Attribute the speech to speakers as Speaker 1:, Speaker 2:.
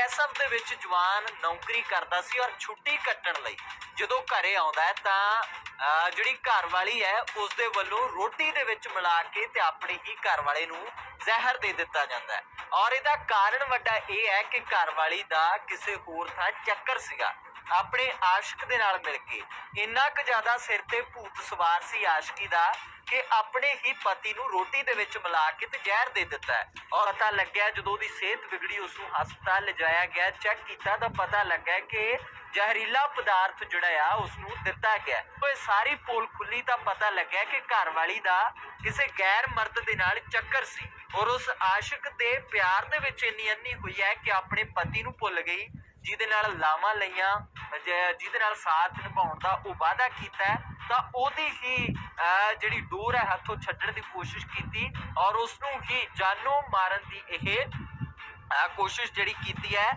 Speaker 1: BSF ਦੇ ਵਿੱਚ ਜਵਾਨ ਨੌਕਰੀ ਕਰਦਾ ਸੀ ਔਰ ਛੁੱਟੀ ਕੱਟਣ ਲਈ ਜਦੋਂ ਘਰੇ ਆਉਂਦਾ ਹੈ ਤਾਂ ਜਿਹੜੀ ਘਰ ਵਾਲੀ ਹੈ ਉਸ ਦੇ ਵੱਲੋਂ ਰੋਟੀ ਦੇ ਵਿੱਚ ਮਿਲਾ ਕੇ ਤੇ ਆਪਣੇ ਹੀ ਘਰ ਵਾਲੇ ਨੂੰ ਜ਼ਹਿਰ ਦੇ ਦਿੱਤਾ ਜਾਂਦਾ ਹੈ। ਔਰ ਇਹਦਾ ਕਾਰਨ ਵੱਡਾ ਇਹ ਹੈ ਕਿ ਘਰ ਵਾਲੀ ਦਾ ਕਿਸੇ ਹੋਰ ਥਾਂ ਚੱਕਰ ਸੀਗਾ। ਆਪਣੇ ਆਸ਼ਿਕ ਦੇ ਨਾਲ ਮਿਲ ਕੇ। ਇੰਨਾ ਕੁ ਜ਼ਿਆਦਾ ਸਿਰ ਤੇ ਭੂਤ ਸਵਾਰ ਸੀ ਆਸ਼ਕੀ ਦਾ ਕਿ ਆਪਣੇ ਹੀ ਪਤੀ ਨੂੰ ਰੋਟੀ ਦੇ ਵਿੱਚ ਮਿਲਾ ਕੇ ਤੇ ਜ਼ਹਿਰ ਦੇ ਦਿੱਤਾ ਹੈ। ਔਰ ਪਤਾ ਲੱਗਿਆ ਜਦੋਂ ਉਹਦੀ ਸਿਹਤ ਵਿਗੜੀ ਉਸ ਨੂੰ ਹਸਪਤਾਲ ਲਿਜਾਇਆ ਗਿਆ, ਚੈੱਕ ਕੀਤਾ ਤਾਂ ਪਤਾ ਲੱਗਾ ਕਿ ਜ਼ਹਿਰੀਲਾ ਪਦਾਰਥ ਜਿਹੜਾ ਆ ਉਸ ਨੂੰ ਦਿੱਤਾ ਗਿਆ ਉਹ ਸਾਰੀ ਪੋਲ ਖੁੱਲੀ ਤਾਂ ਪਤਾ ਲੱਗਿਆ ਕਿ ਘਰ ਵਾਲੀ ਦਾ ਕਿਸੇ ਗੈਰ ਮਰਦ ਦੇ ਨਾਲ ਚੱਕਰ ਸੀ। ਔਰ ਉਸ ਆਸ਼ਿਕ ਦੇ ਪਿਆਰ ਦੇ ਵਿੱਚ ਇੰਨੀ ਅੰਨੀ ਹੋਈ ਹੈ ਕਿ ਆਪਣੇ ਪਤੀ ਨੂੰ ਭੁੱਲ ਗਈ। ਜਿਹਦੇ ਨਾਲ ਲਾਵਾਂ ਲਈਆਂ ਜਿਹਦੇ ਨਾਲ ਸਾਥ ਨਿਭਾਉਣ ਦਾ ਉਹ ਵਾਅਦਾ ਕੀਤਾ ਤਾਂ ਉਹਦੀ ਹੀ ਜਿਹੜੀ ਡੋਰ ਹੈ ਹੱਥੋਂ ਛੱਡਣ ਦੀ ਕੋਸ਼ਿਸ਼ ਕੀਤੀ ਔਰ ਉਸ ਨੂੰ ਹੀ ਜਾਨੋਂ ਮਾਰਨ ਦੀ ਇਹ ਕੋਸ਼ਿਸ਼ ਜਿਹੜੀ ਕੀਤੀ ਹੈ।